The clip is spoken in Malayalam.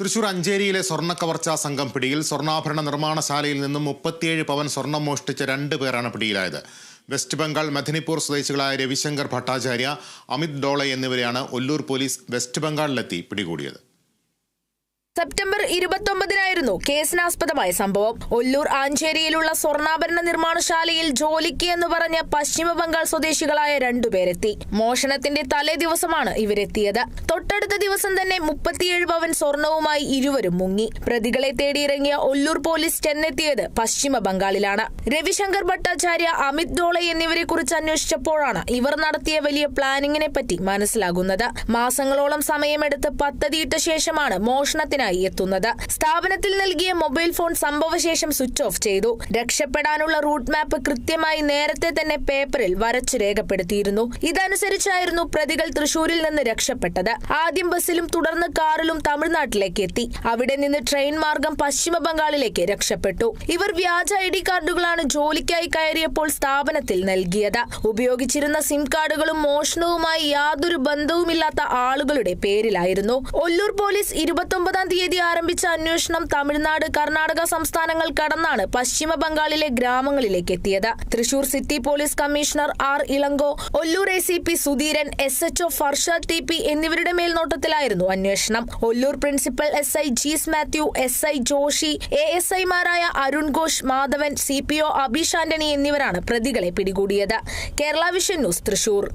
തൃശൂർ അഞ്ചേരിയിലെ സ്വർണ കവർച്ചാ സംഘം പിടിയിൽ സ്വർണാഭരണ നിർമ്മാണശാലയിൽ നിന്നും മുപ്പത്തിയേഴ് പവൻ സ്വർണം മോഷ്ടിച്ച രണ്ട് പേരാണ് പിടിയിലായത്. വെസ്റ്റ് ബംഗാൾ മെഥനിപ്പൂർ സ്വദേശികളായ രവിശങ്കർ ഭട്ടാചാര്യ അമിത് ഡോളെ എന്നിവരെയാണ് ഒല്ലൂർ പോലീസ് വെസ്റ്റ് ബംഗാളിലെത്തി പിടികൂടിയത്. സെപ്റ്റംബർ ഇരുപത്തൊമ്പതിനായിരുന്നു കേസിനാസ്പദമായ സംഭവം. ഒല്ലൂർ ആഞ്ചേരിയിലുള്ള സ്വർണാഭരണ നിർമ്മാണശാലയിൽ ജോലിക്ക് എന്ന് പറഞ്ഞ പശ്ചിമ ബംഗാൾ സ്വദേശികളായ രണ്ടുപേരെത്തി മോഷണത്തിന്റെ തലേ ദിവസമാണ് ഇവരെത്തിയത്. തൊട്ടടുത്ത ദിവസം തന്നെ മുപ്പത്തിയേഴ് പവൻ സ്വർണവുമായി ഇരുവരും മുങ്ങി. പ്രതികളെ തേടിയിറങ്ങിയ ഒല്ലൂർ പോലീസ് ചെന്നെത്തിയത് പശ്ചിമ ബംഗാളിലാണ്. രവിശങ്കർ ഭട്ടാചാര്യ അമിത് ദോളെ എന്നിവരെ കുറിച്ച് അന്വേഷിച്ചപ്പോഴാണ് ഇവർ നടത്തിയ വലിയ പ്ലാനിങ്ങിനെ പറ്റി മനസ്സിലാകുന്നത്. മാസങ്ങളോളം സമയമെടുത്ത് പദ്ധതിയിട്ട ശേഷമാണ് മോഷണത്തിനായി എത്തുന്നത്. സ്ഥാപനത്തിൽ നൽകിയ മൊബൈൽ ഫോൺ സംഭവശേഷം സ്വിച്ച് ഓഫ് ചെയ്തു. രക്ഷപ്പെടാനുള്ള റൂട്ട് മാപ്പ് കൃത്യമായി നേരത്തെ തന്നെ പേപ്പറിൽ വരച്ചു രേഖപ്പെടുത്തിയിരുന്നു. ഇതനുസരിച്ചായിരുന്നു പ്രതികൾ തൃശൂരിൽ നിന്ന് രക്ഷപ്പെട്ടത്. ആദ്യം ബസ്സിലും തുടർന്ന് കാറിലും തമിഴ്നാട്ടിലേക്ക് എത്തി. അവിടെ നിന്ന് ട്രെയിൻ മാർഗം പശ്ചിമ ബംഗാളിലേക്ക് രക്ഷപ്പെട്ടു. ഇവർ വ്യാജ ഐ ഡി കാർഡുകളാണ് ജോലിക്കായി കയറിയപ്പോൾ സ്ഥാപനത്തിൽ നൽകിയത്. ഉപയോഗിച്ചിരുന്ന സിം കാർഡുകളും മോഷണവുമായി യാതൊരു ബന്ധവുമില്ലാത്ത ആളുകളുടെ പേരിലായിരുന്നു. ഒല്ലൂർ പോലീസ് ഇരുപത്തൊമ്പതാം തീയതി ആരംഭിച്ച അന്വേഷണം തമിഴ്നാട് കർണാടക സംസ്ഥാനങ്ങൾ കടന്നാണ് പശ്ചിമ ബംഗാളിലെ ഗ്രാമങ്ങളിലേക്ക് എത്തിയത്. Thrissur city police commissioner R Ilango Ollur A C P Sudheeran S H O Farshad T P എന്നിവരുടെ മേൽനോട്ടത്തിലായിരുന്നു അന്വേഷണം. Ollur principal S I Jees Mathew S I Joshi A S ഐമാരായ Arun Ghosh Madhavan C P O Abeesh Antony എന്നിവരാണ് പ്രതികളെ പിടികൂടിയത്. Kerala vision news Thrissur.